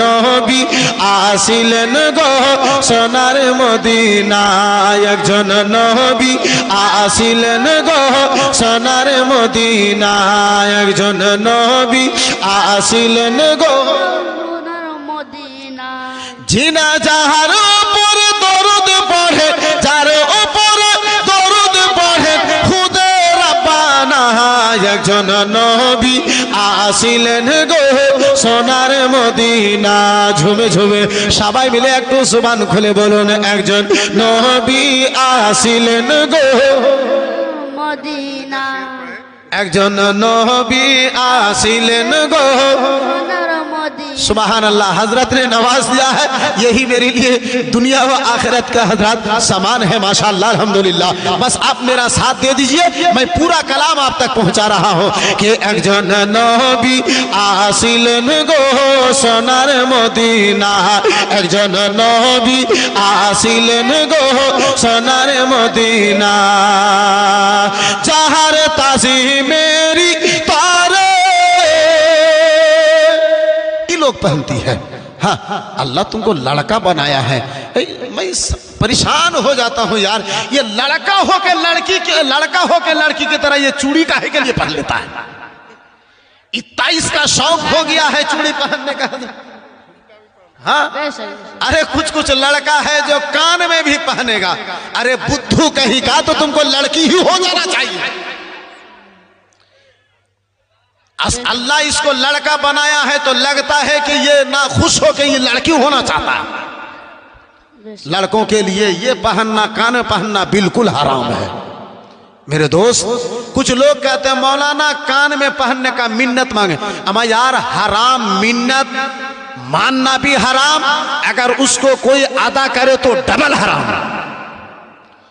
নবী আসিলেন গো সোনার মদিনায়। একজন নবী আসিলেন গো সোনার মদিনায়। একজন নবী আসিলেন গো জিনা যাহার উপর দরুদ পড়ে যার উপর দরুদ পড়ে খুদে রাব্বানা। একজন নবী আসিলেন গো সোনার মদিনা। ঝুমে ঝুমে সবাই মিলে একটু সুবান খুলে বলুন একজন নবী আসিলেন গো। মদিনা। একজন নবী আসিলেন গো। سبحان اللہ، حضرت نے نواز دیا ہے، یہی میرے لیے دنیا و آخرت کا حضرت سامان ہے، ماشاءاللہ، الحمدللہ۔ بس آپ میرا ساتھ دے دیجیے، میں پورا کلام آپ تک پہنچا رہا ہوں کہ ایک جن نبی آسلن گو سنر مدینہ۔ ایک جن نبی آسلن گو سنر مدینہ۔ چہر تازی لوگ پہنتی ہے۔ ہاں اللہ تم کو لڑکا بنایا ہے۔ میں پریشان ہو جاتا ہوں یار۔ یہ لڑکا ہو کے لڑکی کے، لڑکا ہو کے لڑکی کی طرح یہ چوڑی کا ہے کہ لیے پہن لیتا ہے۔ اتائیس کا شوق ہو گیا ہے چوڑی پہننے کا۔ ہاں؟ ارے، کچھ کچھ لڑکا ہے جو کان میں بھی پہنے گا ارے، بدھو کہیں کا تو تم کو لڑکی ہی ہو جانا چاہیے۔ اللہ اس کو لڑکا بنایا ہے تو لگتا ہے کہ یہ ناخوش ہو کے یہ لڑکی ہونا چاہتا ہے۔ لڑکوں کے لیے یہ پہننا، کان پہننا بالکل حرام ہے۔ میرے دوست، کچھ لوگ کہتے ہیں، مولانا، کان میں پہننے کا منت مانگے۔ اما یار، حرام منت ماننا بھی حرام، اگر اس کو کوئی ادا کرے تو ڈبل حرام۔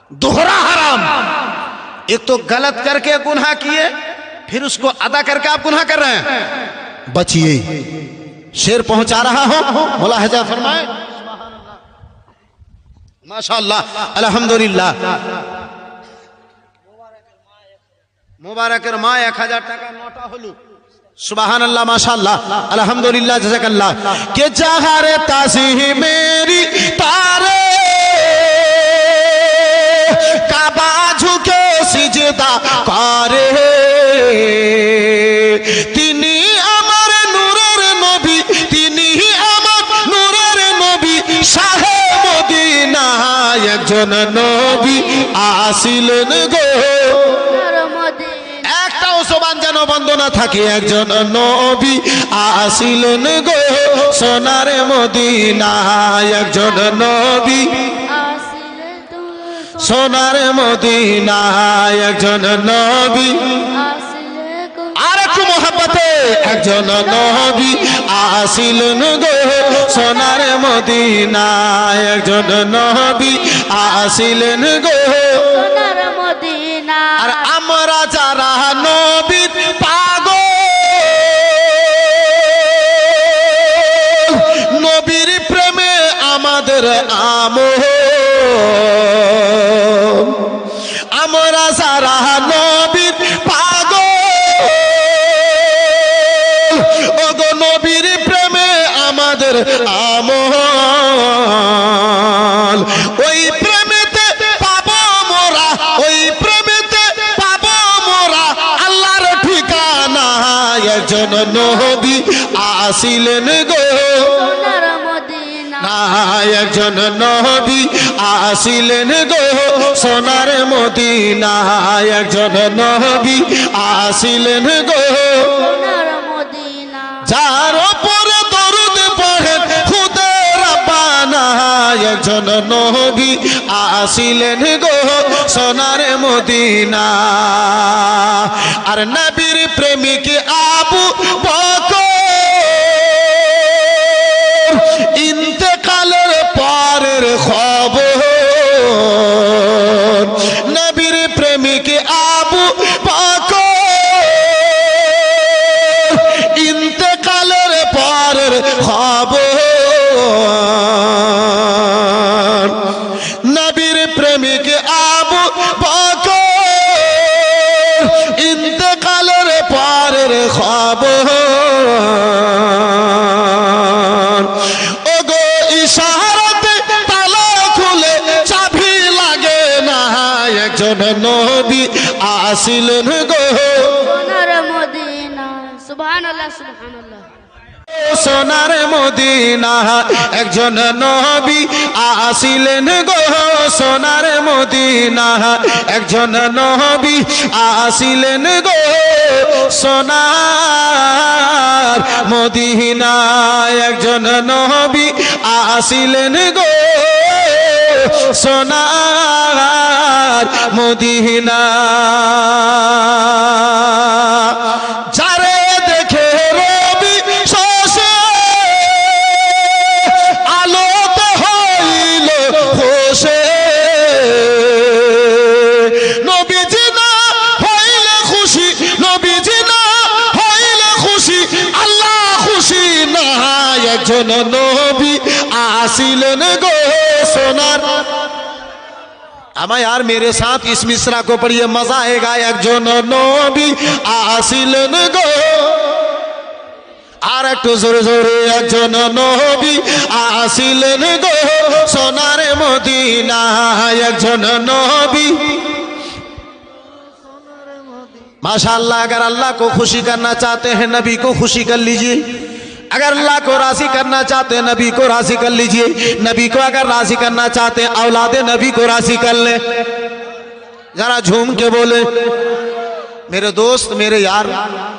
دوہرا حرام۔ ایک تو غلط کر کے گناہ کیے फिर उसको अदा करके आप गुनाह कर रहे हैं बचिए शेर पहुंचा रहा हूं मुलाहजा फरमाए माशाल्लाह अल्हम्दुलिल्लाह মুবারকের মা এক হাজার টাকা নটা হলো সুবাহান আল্লাহ মাশাল্লাহ আলহামদুলিল্লাহ জাজাকাল্লাহ কে জাহারে তাসিহ মেরি একজন নবী আসিলেন গো। মদিনা থাকে, একজন নবী আসিলেন গো। সোনার মদিনায় একজন নবী সোনার মদিনায় একজন নবী। আর একটু মহাব্বতে, একজন নবী আসিলেন গো। সোনার মদিনায় একজন নবী আসিলেন গো। একজন নবী আসিলেন গো। একজন নবী আসিলেন গো। সোনার মদিনা একজন নবী আসিলেন গো। একজন নবী আসিলেন গো সোনার মদিনা। আর নবীর প্রেমিক আবু বকর ইন্তেকালের আসিলেন গো। সোনার মদিনা সুবহানাল্লাহ সুবহানাল্লাহ। সোনার মদিনা একজন নবী আসিলেন গো। সোনার মদিনা একজন নবী আসিলেন গো। সোনার মদিনা একজন নবী আসিলেন গো। সোনার মদিনা। যারে দেখে اما یار میرے ساتھ اس مصرع کو پڑھیے، مزہ آئے گا یک جن نوبی آسل نگو۔ আর একটু জোরে জোরে একজন নবী আসিলেন গো সোনার মদিনা একজন নবী ماشاءاللہ، اگر اللہ کو خوشی کرنا چاہتے ہیں، نبی کو خوشی کر لیجیے اگر اللہ کو راضی کرنا چاہتے ہیں، نبی کو راضی کر لیجیے۔ نبی کو اگر راضی کرنا چاہتے ہیں، اولاد نبی کو راضی کر لیں۔ ذرا جھوم کے بولے میرے دوست، میرے یار،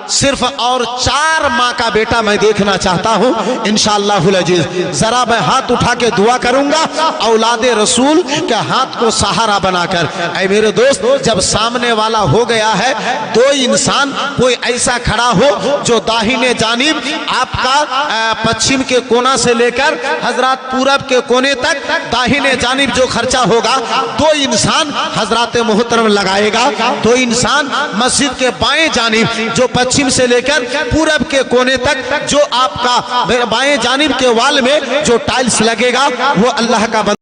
صرف اور چار ماں کا بیٹا میں دیکھنا چاہتا ہوں۔ انشاءاللہ العزیز، ذرا میں ہاتھ اٹھا کے دعا کروں گا، اولاد رسول کے ہاتھ کو سہارا بنا کر۔ اے میرے دوست، جب سامنے والا ہو گیا ہے، دو انسان، کوئی ایسا کھڑا ہو جو داہینے جانب آپ کا پچھم کے کونا سے لے کر حضرات پورب کے کونے تک داہینے جانب جو خرچہ ہوگا، دو انسان حضرات محترم لگائے گا۔ دو انسان مسجد مسجد کے بائیں جانب جو پچھم سے لے کر پورب کے کونے تک جو آپ کا بائیں جانب کے وال میں جو ٹائلز لگے گا، وہ اللہ کا بند